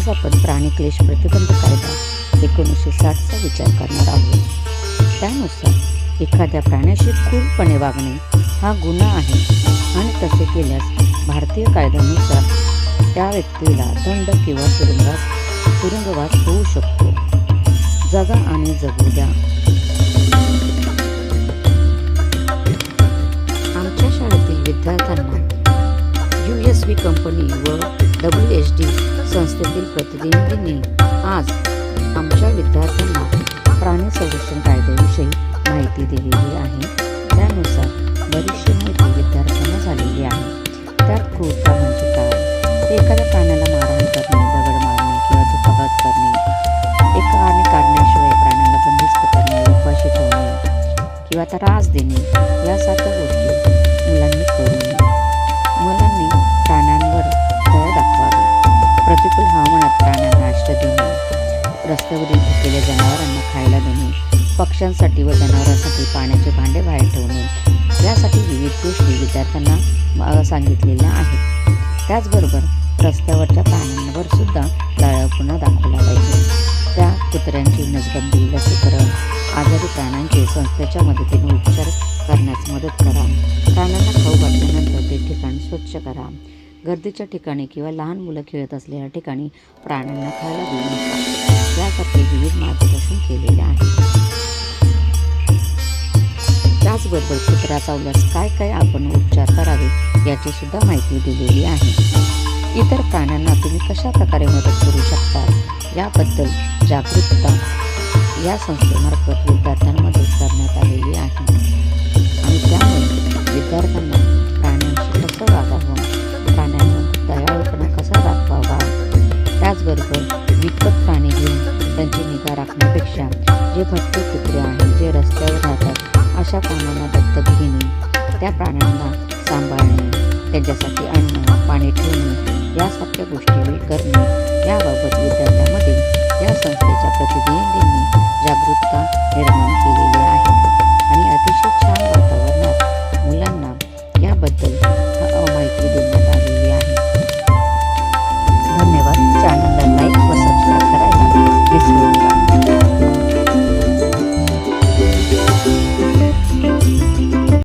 आज आपण प्राणी क्लेश प्रतिबंध कायदा एकोणीसशे साठचा विचार करणार आहोत. त्यानुसार एखाद्या प्राण्याशी क्रूरपणे वागणे हा गुन्हा आहे आणि तसे केल्यास भारतीय कायद्यानुसार त्या व्यक्तीला दंड किंवा तुरुंगात तुरुंगवास होऊ शकतो. जगा आणि जगू द्या. आमच्या शाळेतील विद्यार्थ्यांना यू एस व्ही कंपनी व डब्ल्यू एच डी संस्थेतील प्रतिनिधींनी आज आमच्या विद्यार्थ्यांना प्राणी संरक्षण कायद्याविषयी माहिती दिलेली आहे. त्यानुसार बरीचशी माहिती विद्यार्थ्यांना झालेली आहे. त्यात क्रूरता म्हणजे काय ते एखाद्या प्राण्याला मारहाण करणे दगड मारणे किंवा दुखापत करणे एका आणि काढण्याशिवाय प्राण्याला बंदिस्त करणे उपाशी ठेवणे किंवा त्रास देणे यासारख्या गोष्टी मुलांनी करू रस्त्यावरील भुकेल्या जनावरांना खायला देणे पक्ष्यांसाठी व जनावरांसाठी पाण्याचे भांडे बाहेर ठेवणे यासाठी विविध गोष्टी विद्यार्थ्यांना सांगितलेल्या आहेत. त्याचबरोबर रस्त्यावरच्या प्राण्यांवर सुद्धा लळपणा दाखवला पाहिजे. त्या कुत्र्यांची नसबंदी लसीकरण आजारी प्राण्यांचे संस्थेच्या मदतीने उपचार करण्यास मदत करा. प्राण्यांना खाऊ घातल्यानंतर ते ठिकाण स्वच्छ करा. गर्दीच्या ठिकाणी किंवा लहान मुलं खेळत असलेल्या ठिकाणी प्राण्यांना खायला देऊ नका. यासारखे विविध मार्गदर्शन केलेले आहे. त्याचबरोबर कुत्रा चावल्यास काय काय आपण उपचार करावे याची सुद्धा माहिती दिलेली आहे. इतर प्राण्यांना तुम्ही कशा प्रकारे मदत करू शकता याबद्दल जागरूकता या संस्थेमार्फत विद्यार्थ्यांमध्ये करण्यात आलेली आहे. राखण्यापेक्षा जे भटके कुत्रे आहेत जे रस्त्यावर राहतात अशा प्राण्यांना दत्तक घेणे त्या प्राण्यांना सांभाळणे त्यांच्यासाठी अन्न पाणी ठेवणे यासारख्या गोष्टी करणे याबाबत विद्यार्थ्यांमध्ये या संस्थेच्या प्रतिनिधी